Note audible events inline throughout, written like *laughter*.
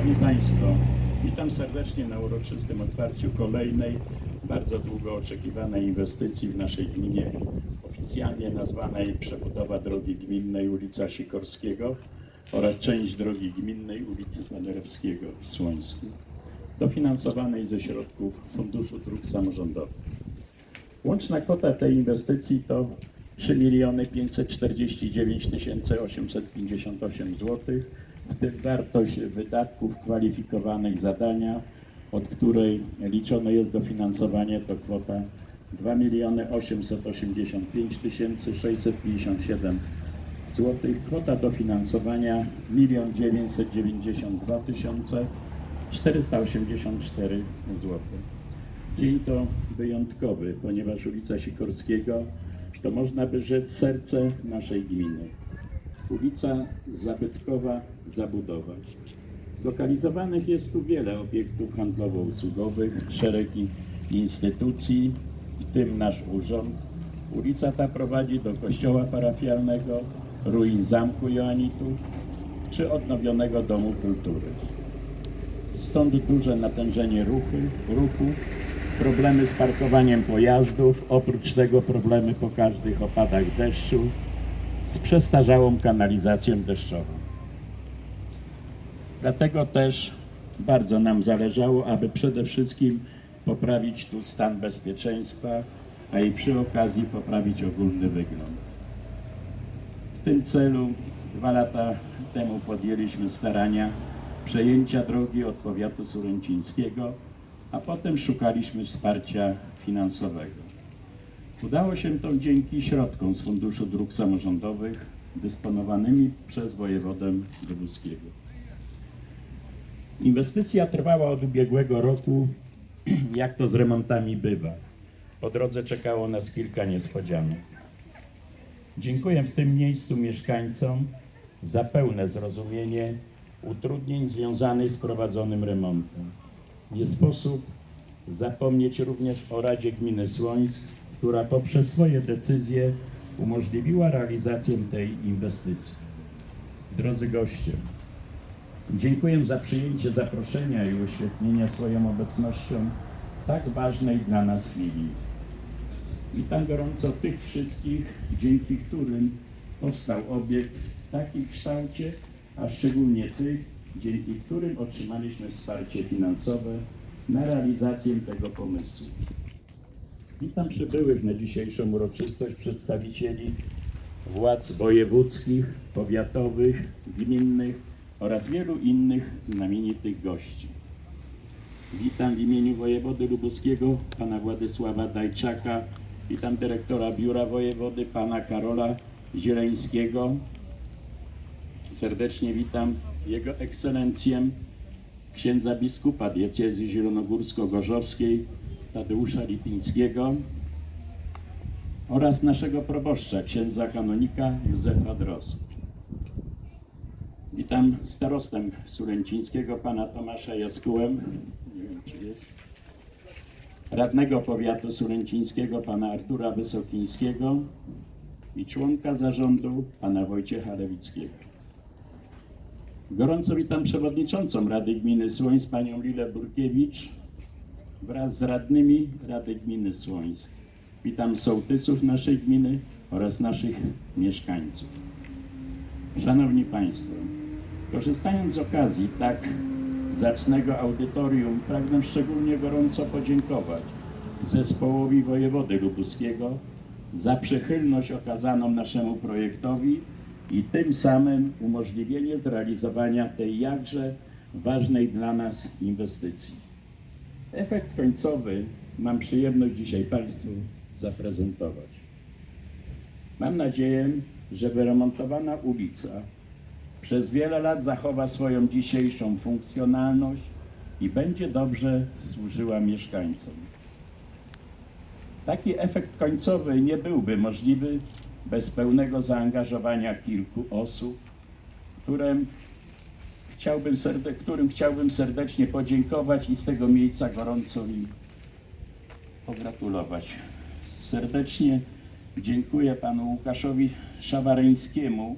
Szanowni Państwo, witam serdecznie na uroczystym otwarciu kolejnej bardzo długo oczekiwanej inwestycji w naszej gminie, oficjalnie nazwanej przebudowa drogi gminnej ulica Sikorskiego oraz część drogi gminnej ulicy Paderewskiego w Słońsku, dofinansowanej ze środków Funduszu Dróg Samorządowych. Łączna kwota tej inwestycji to 3 549 858 zł, w tym wartość wydatków kwalifikowanych zadania, od której liczone jest dofinansowanie to kwota 2 885 657 zł. Kwota dofinansowania 1 992 484 zł. Dzień to wyjątkowy, ponieważ ulica Sikorskiego to można by rzec serce naszej gminy. Ulica zabytkowa, zabudowa. Zlokalizowanych jest tu wiele obiektów handlowo-usługowych, szereg instytucji, w tym nasz urząd. Ulica ta prowadzi do kościoła parafialnego, ruin Zamku Joanitów czy odnowionego Domu Kultury. Stąd duże natężenie ruchy, ruchu, problemy z parkowaniem pojazdów, oprócz tego problemy po każdych opadach deszczu z przestarzałą kanalizacją deszczową. Dlatego też bardzo nam zależało, aby przede wszystkim poprawić tu stan bezpieczeństwa, a i przy okazji poprawić ogólny wygląd. W tym celu dwa lata temu podjęliśmy starania przejęcia drogi od powiatu suręcińskiego, a potem szukaliśmy wsparcia finansowego. Udało się to dzięki środkom z Funduszu Dróg Samorządowych dysponowanymi przez wojewodę lubuskiego. Inwestycja trwała od ubiegłego roku, *clears throat* jak to z remontami bywa. Po drodze czekało nas kilka niespodzianek. Dziękuję w tym miejscu mieszkańcom za pełne zrozumienie utrudnień związanych z prowadzonym remontem. Nie sposób zapomnieć również o Radzie Gminy Słońsk, która poprzez swoje decyzje umożliwiła realizację tej inwestycji. Drodzy goście, dziękuję za przyjęcie zaproszenia i uświetnienie swoją obecnością tak ważnej dla nas chwili. Witam gorąco tych wszystkich, dzięki którym powstał obiekt w takim kształcie, a szczególnie tych, dzięki którym otrzymaliśmy wsparcie finansowe na realizację tego pomysłu. Witam przybyłych na dzisiejszą uroczystość przedstawicieli władz wojewódzkich, powiatowych, gminnych oraz wielu innych znamienitych gości. Witam w imieniu wojewody lubuskiego pana Władysława Dajczaka, witam dyrektora biura wojewody pana Karola Zieleńskiego. Serdecznie witam jego ekscelencję księdza biskupa diecezji zielonogórsko-gorzowskiej Tadeusza Lipińskiego oraz naszego proboszcza księdza kanonika Józefa Drozd. Witam starostę Sulęcińskiego pana Tomasza Jaskułem, nie wiem czy jest, radnego powiatu sulęcińskiego pana Artura Wysokińskiego i członka zarządu pana Wojciecha Lewickiego. Gorąco witam przewodniczącą Rady Gminy Słońsk, panią Lilę Burkiewicz wraz z radnymi Rady Gminy Słońsk. Witam sołtysów naszej gminy oraz naszych mieszkańców. Szanowni Państwo, korzystając z okazji tak zacnego audytorium, pragnę szczególnie gorąco podziękować zespołowi wojewody lubuskiego za przychylność okazaną naszemu projektowi i tym samym umożliwienie zrealizowania tej jakże ważnej dla nas inwestycji. Efekt końcowy mam przyjemność dzisiaj Państwu zaprezentować. Mam nadzieję, że wyremontowana ulica przez wiele lat zachowa swoją dzisiejszą funkcjonalność i będzie dobrze służyła mieszkańcom. Taki efekt końcowy nie byłby możliwy bez pełnego zaangażowania kilku osób, którym chciałbym, serde- którym chciałbym serdecznie podziękować i z tego miejsca gorąco im pogratulować. Serdecznie dziękuję panu Łukaszowi Szawareńskiemu,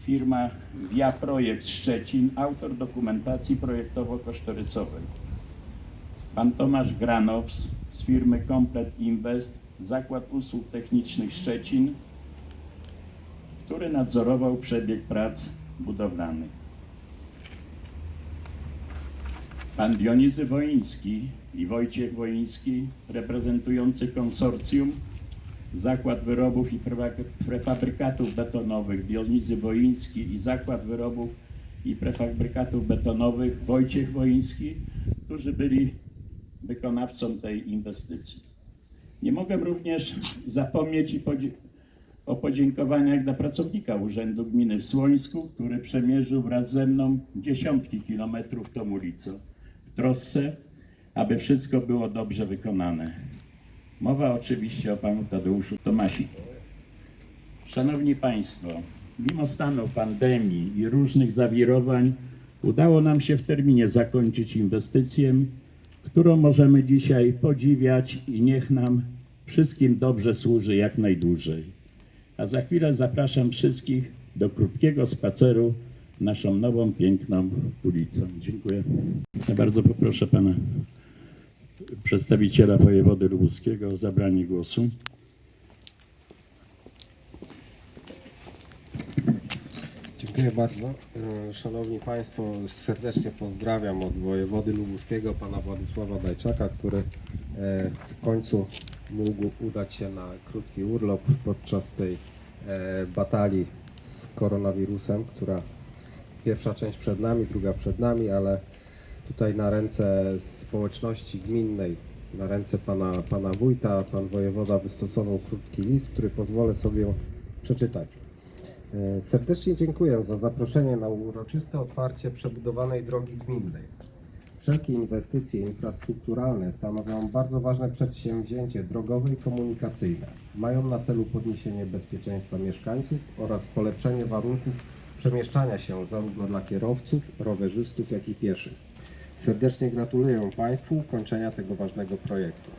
firma Via Projekt Szczecin, autor dokumentacji projektowo-kosztorysowej. Pan Tomasz Granows z firmy Komplet Invest, Zakład Usług Technicznych Szczecin, który nadzorował przebieg prac budowlanych. Pan Dionizy Woiński i Wojciech Woiński, reprezentujący konsorcjum Zakład Wyrobów i Prefa- Prefabrykatów Betonowych. Dionizy Woiński i Zakład Wyrobów i Prefabrykatów Betonowych. Wojciech Woiński, którzy byli wykonawcą tej inwestycji. Nie mogę również zapomnieć o podziękowaniach dla pracownika Urzędu Gminy w Słońsku, który przemierzył wraz ze mną dziesiątki kilometrów tą ulicą trosce, aby wszystko było dobrze wykonane. Mowa oczywiście o panu Tadeuszu Tomasiku. Szanowni Państwo, mimo stanu pandemii i różnych zawirowań udało nam się w terminie zakończyć inwestycję, którą możemy dzisiaj podziwiać i niech nam wszystkim dobrze służy jak najdłużej. A za chwilę zapraszam wszystkich do krótkiego spaceru naszą nową, piękną ulicą. Dziękuję. Ja bardzo poproszę pana przedstawiciela wojewody lubuskiego o zabranie głosu. Dziękuję bardzo. E, Szanowni Państwo, serdecznie pozdrawiam od wojewody lubuskiego, pana Władysława Dajczaka, który e, w końcu mógł udać się na krótki urlop podczas tej e, batalii z koronawirusem, która pierwsza część przed nami, druga przed nami, ale tutaj na ręce społeczności gminnej, na ręce pana, pana wójta, pan wojewoda wystosował krótki list, który pozwolę sobie przeczytać. E, Serdecznie dziękuję za zaproszenie na uroczyste otwarcie przebudowanej drogi gminnej. Wszelkie inwestycje infrastrukturalne stanowią bardzo ważne przedsięwzięcie drogowe i komunikacyjne. Mają na celu podniesienie bezpieczeństwa mieszkańców oraz polepszenie warunków przemieszczania się zarówno dla kierowców, rowerzystów, jak i pieszych. Serdecznie gratuluję Państwu ukończenia tego ważnego projektu.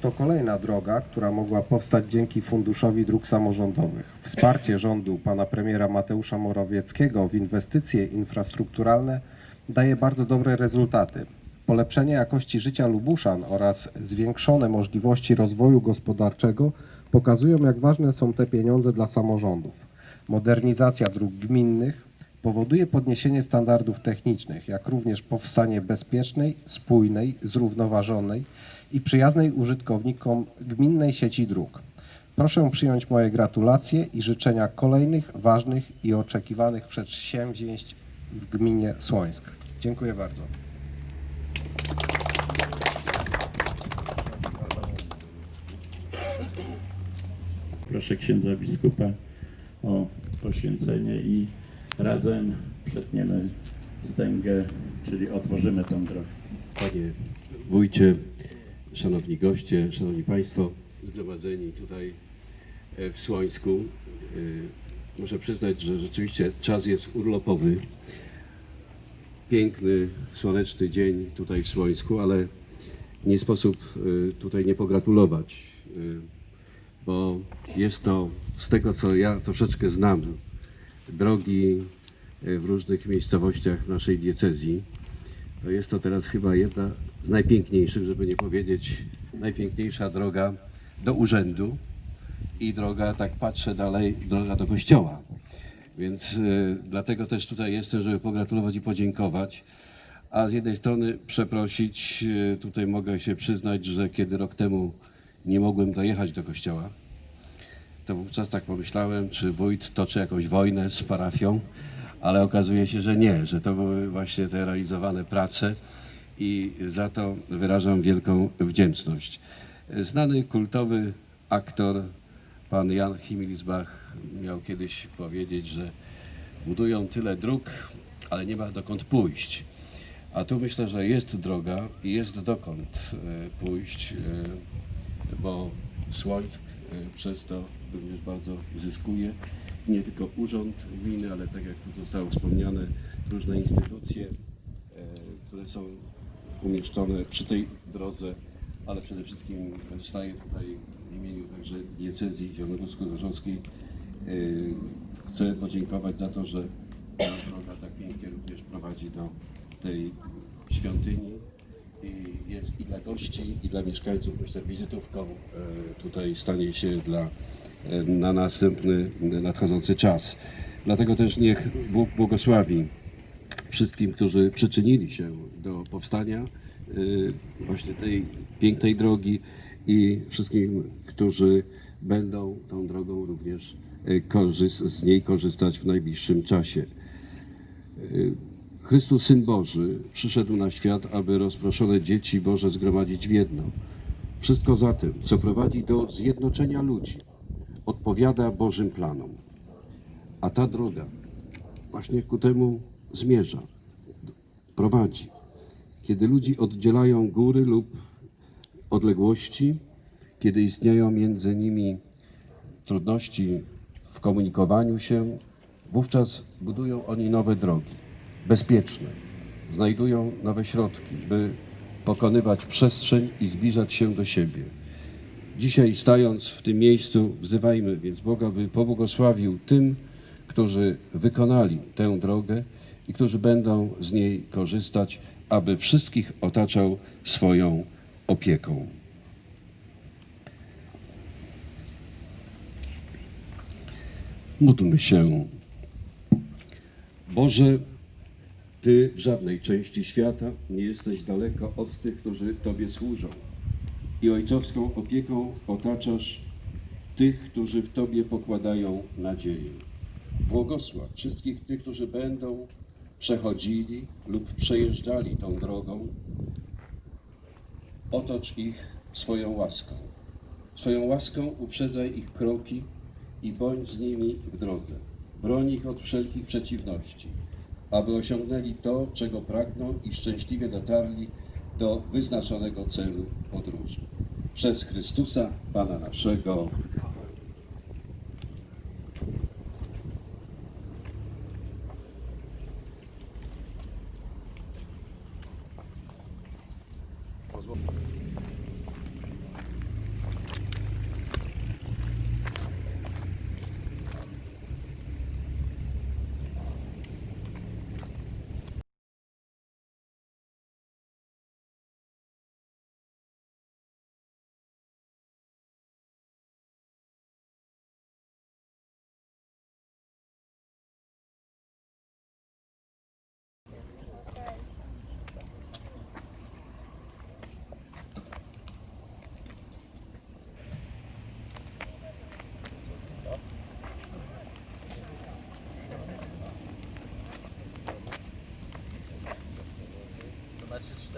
To kolejna droga, która mogła powstać dzięki Funduszowi Dróg Samorządowych. Wsparcie rządu pana premiera Mateusza Morawieckiego w inwestycje infrastrukturalne daje bardzo dobre rezultaty. Polepszenie jakości życia Lubuszan oraz zwiększone możliwości rozwoju gospodarczego pokazują, jak ważne są te pieniądze dla samorządów. Modernizacja dróg gminnych powoduje podniesienie standardów technicznych, jak również powstanie bezpiecznej, spójnej, zrównoważonej i przyjaznej użytkownikom gminnej sieci dróg. Proszę przyjąć moje gratulacje i życzenia kolejnych ważnych i oczekiwanych przedsięwzięć w gminie Słońsk. Dziękuję bardzo. Proszę księdza biskupa o poświęcenie i razem przetniemy wstęgę, czyli otworzymy tą drogę. Panie wójcie, szanowni goście, szanowni państwo zgromadzeni tutaj e, w Słońsku. E, Muszę przyznać, że rzeczywiście czas jest urlopowy. Piękny, słoneczny dzień tutaj w Słońsku, ale nie sposób e, tutaj nie pogratulować, bo jest to z tego, co ja troszeczkę znam, drogi e, w różnych miejscowościach naszej diecezji. To jest to teraz chyba jedna z najpiękniejszych, żeby nie powiedzieć najpiękniejsza droga do urzędu i droga, tak patrzę dalej, droga do kościoła. Więc y, dlatego też tutaj jestem, żeby pogratulować i podziękować. A z jednej strony przeprosić, y, tutaj mogę się przyznać, że kiedy rok temu nie mogłem dojechać do kościoła, to wówczas tak pomyślałem, czy wójt toczy jakąś wojnę z parafią, ale okazuje się, że nie, że to były właśnie te realizowane prace i za to wyrażam wielką wdzięczność. Znany kultowy aktor, pan Jan Himilsbach miał kiedyś powiedzieć, że budują tyle dróg, ale nie ma dokąd pójść. A tu myślę, że jest droga i jest dokąd e, pójść, e, bo Słońsk e, przez to również bardzo zyskuje. Nie tylko urząd gminy, ale tak jak tu zostało wspomniane, różne instytucje, e, które są umieszczone przy tej drodze, ale przede wszystkim staję tutaj w imieniu także diecezji zielonogórsko-gorzowskiej. e, chcę podziękować za to, że ta droga tak pięknie również prowadzi do tej świątyni jest i dla gości, i dla mieszkańców, myślę, wizytówką e, tutaj stanie się dla, e, na następny, nadchodzący czas. Dlatego też niech Bóg błogosławi wszystkim, którzy przyczynili się do powstania y, właśnie tej pięknej drogi i wszystkim, którzy będą tą drogą również z niej korzystać w najbliższym czasie. Chrystus, Syn Boży, przyszedł na świat, aby rozproszone dzieci Boże zgromadzić w jedno. Wszystko zatem, co prowadzi do zjednoczenia ludzi, odpowiada Bożym planom. A ta droga właśnie ku temu zmierza, prowadzi. Kiedy ludzi oddzielają góry lub odległości, kiedy istnieją między nimi trudności w komunikowaniu się, wówczas budują oni nowe drogi, bezpieczne, znajdują nowe środki, by pokonywać przestrzeń i zbliżać się do siebie. Dzisiaj stając w tym miejscu, wzywajmy więc Boga, by pobłogosławił tym, którzy wykonali tę drogę i którzy będą z niej korzystać, aby wszystkich otaczał swoją opieką. Módlmy się. Boże, Ty w żadnej części świata nie jesteś daleko od tych, którzy Tobie służą i ojcowską opieką otaczasz tych, którzy w Tobie pokładają nadzieję. Błogosław wszystkich tych, którzy będą przechodzili lub przejeżdżali tą drogą. Otocz ich swoją łaską. Swoją łaską uprzedzaj ich kroki i bądź z nimi w drodze. Broń ich od wszelkich przeciwności, aby osiągnęli to, czego pragną i szczęśliwie dotarli do wyznaczonego celu podróży. Przez Chrystusa, Pana naszego.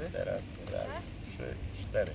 To na trzy, cztery? Teraz, raz, trzy, cztery.